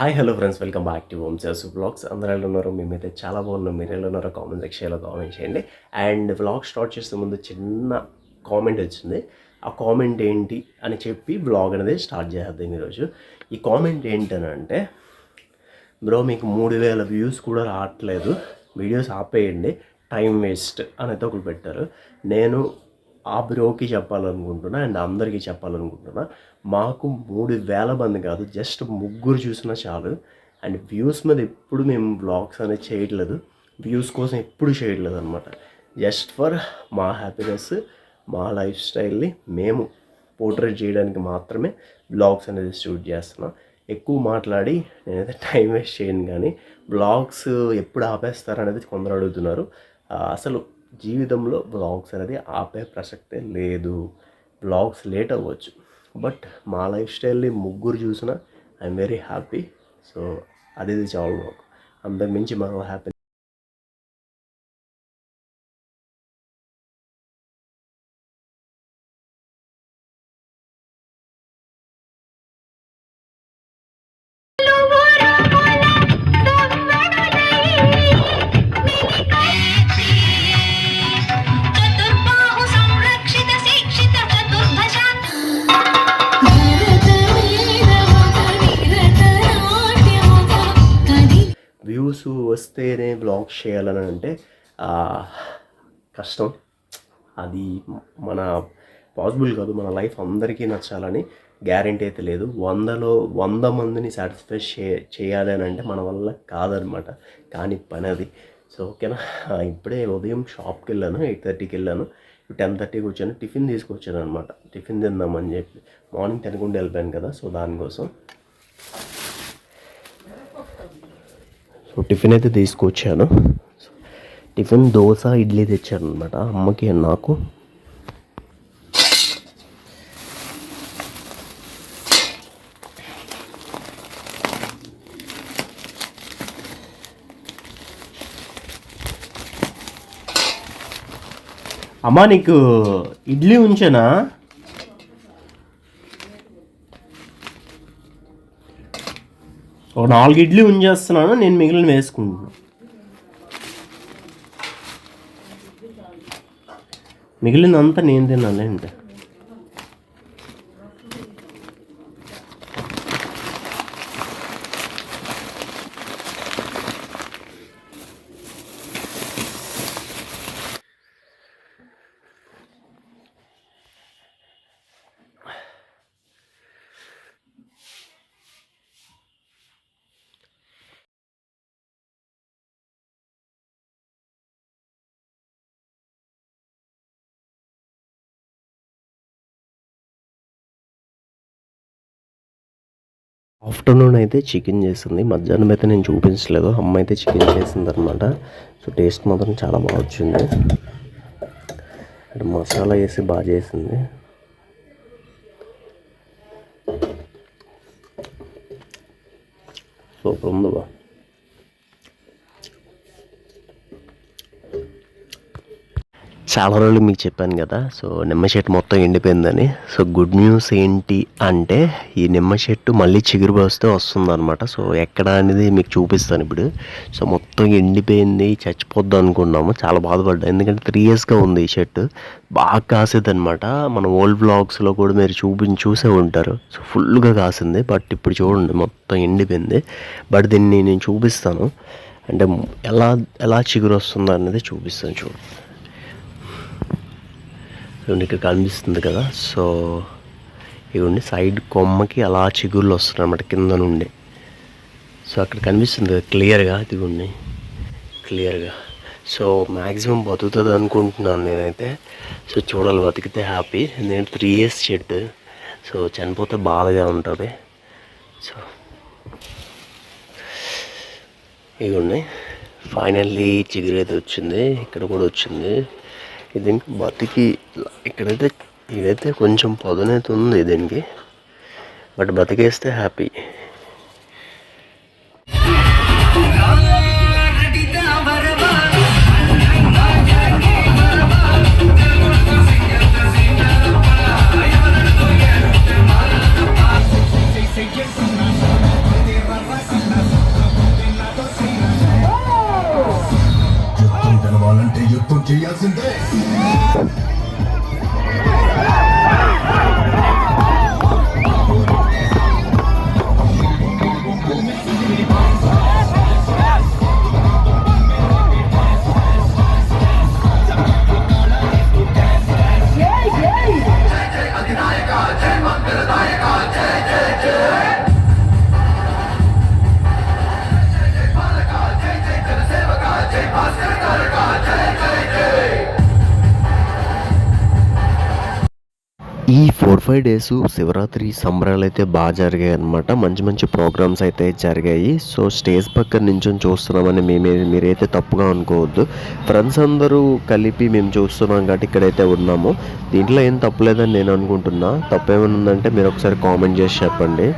Hi hello friends. Welcome back to home sales blogs. అందరూ ఎలా ఉన్నారు? మేమైతే చాలా బాగున్నాం. మీరు ఎలా ఉన్నారో కామెంట్ సెక్షన్లో కామెంట్ చేయండి. అండ్ బ్లాగ్ స్టార్ట్ చేసే ముందు చిన్న కామెంట్ వచ్చింది. ఆ కామెంట్ ఏంటి అని చెప్పి బ్లాగ్ అనేది స్టార్ట్ చేద్దాం ఈరోజు. ఈ కామెంట్ ఏంటనంటే బ్రో మీకు మూడు వేల వ్యూస్ కూడా రావట్లేదు. వీడియోస్ ఆపేయండి. టైం వేస్ట్ అనేది ఒకరు పెట్టారు. నేను ఆ బ్రోకి చెప్పాలనుకుంటున్నా అండ్ అందరికీ చెప్పాలనుకుంటున్నా మాకు మూడు వేల మంది కాదు జస్ట్ ముగ్గురు చూసినా చాలు. అండ్ వ్యూస్ మీద ఎప్పుడు మేము బ్లాగ్స్ అనేది చేయట్లేదు. వ్యూస్ కోసం ఎప్పుడు చేయట్లేదు అనమాట జస్ట్ ఫర్ మా హ్యాపీనెస్ మా లైఫ్ స్టైల్ని మేము పోర్ట్రేట్ చేయడానికి మాత్రమే బ్లాగ్స్ అనేది షూట్ చేస్తున్నాం. ఎక్కువ మాట్లాడి నేనైతే టైం వేస్ట్ చేయను కానీ బ్లాగ్స్ ఎప్పుడు ఆపేస్తారు అనేది కొందరు అడుగుతున్నారు. అసలు జీవితంలో బ్లాగ్స్ అనేది ఆపే ప్రసక్తే లేదు. బ్లాగ్స్ లేట్ అవ్వచ్చు. బట్ మా లైఫ్ స్టైల్ని ముగ్గురు చూసినా ఐఎమ్ వెరీ హ్యాపీ. సో అది ఇది చాలు మాకు అంతకు మించి మరో హ్యాపీ వస్తేనే బ్లాగ్ చేయాలని అంటే కష్టం. అది మన పాసిబుల్ కాదు మన లైఫ్ అందరికీ నచ్చాలని గ్యారంటీ అయితే లేదు. వందలో వంద మందిని సాటిస్ఫై చే చేయాలి అని అంటే మన వల్ల కాదనమాట. కానీ పని అది. సో ఓకేనా? ఇప్పుడే ఉదయం షాప్కి వెళ్ళాను ఎయిట్ థర్టీకి వెళ్ళాను టెన్ థర్టీకి వచ్చాను టిఫిన్ తీసుకొచ్చాను అనమాట టిఫిన్ తిందామని చెప్పి మార్నింగ్ తినకుండా వెళ్ళిపోయాను కదా సో దానికోసం సో టిఫిన్ అయితే తీసుకొచ్చాను. టిఫిన్ దోశ ఇడ్లీ తెచ్చాను అనమాట అమ్మకి నాకు. అమ్మా నీకు ఇడ్లీ ఉంచానా? ఒక నాలుగు ఇడ్లీ ఉంచేస్తున్నాను నేను మిగిలిన వేసుకుంటున్నాను మిగిలినంతా నేను తినాలి అంటే. ఆఫ్టర్నూన్ అయితే చికెన్ చేసింది. మధ్యాహ్నం అయితే నేను చూపించలేదు. అమ్మ అయితే చికెన్ చేసింది అనమాట సో టేస్ట్ మాత్రం చాలా బాగా వచ్చింది. అంటే మసాలా వేసి బాగా చేసింది. సూపర్ ఉంది బా. చాలా రోజులు మీకు చెప్పాను కదా సో నిమ్మ చెట్టు మొత్తం ఎండిపోయిందని. సో గుడ్ న్యూస్ ఏంటి అంటే ఈ నిమ్మ చెట్టు మళ్ళీ చిగురు పోస్తే వస్తుంది అనమాట సో ఎక్కడ అనేది మీకు చూపిస్తాను ఇప్పుడు. సో మొత్తం ఎండిపోయింది చచ్చిపోద్ది అనుకున్నాము చాలా బాధపడ్డా. ఎందుకంటే త్రీ ఇయర్స్గా ఉంది ఈ చెట్టు. బాగా కాసేది అనమాట మన ఓల్డ్ బ్లాగ్స్లో కూడా మీరు చూపించి చూసే ఉంటారు. సో ఫుల్గా కాసింది బట్ ఇప్పుడు చూడండి మొత్తం ఎండిపోయింది. బట్ దీన్ని నేను చూపిస్తాను. అంటే ఎలా ఎలా చిగురు వస్తుందో అనేది చూపిస్తాను చూడండి ఇవన్నీ ఇక్కడ కనిపిస్తుంది కదా. సో ఇవన్నీ సైడ్ కొమ్మకి అలా చిగుళ్ళు వస్తున్నాయి అన్నమాట కింద నుండి. సో అక్కడ కనిపిస్తుంది కదా క్లియర్గా ఇదిగోండి. క్లియర్గా. సో మ్యాక్సిమం బతుకుతుంది అనుకుంటున్నాను నేనైతే. సో చూడాలి బతికితే హ్యాపీ. నేను త్రీ ఇయర్స్ చెట్టు సో చనిపోతే బాధగా ఉంటుంది. సో ఇవన్నీ ఫైనల్లీ చిగురు అయితే వచ్చింది. ఇక్కడ కూడా వచ్చింది. ఇది బతికి ఇక్కడైతే ఇదైతే కొంచెం పొదనైతే ఉంది దీనికి but బతికేస్తే happy. Do you got some? ఈ ఫోర్ ఫైవ్ డేస్ శివరాత్రి సంబరాలు అయితే బాగా జరిగాయి అనమాట మంచి మంచి ప్రోగ్రామ్స్ అయితే జరిగాయి. సో స్టేజ్ పక్కన నుంచి చూస్తున్నామని మేమే మీరైతే తప్పుగా అనుకోవద్దు. ఫ్రెండ్స్ అందరూ కలిపి మేము చూస్తున్నాం కాబట్టి ఇక్కడైతే ఉన్నాము. దీంట్లో ఏం తప్పులేదని నేను అనుకుంటున్నా. తప్పేమైనా ఉందంటే మీరు ఒకసారి కామెంట్ చేసి చెప్పండి.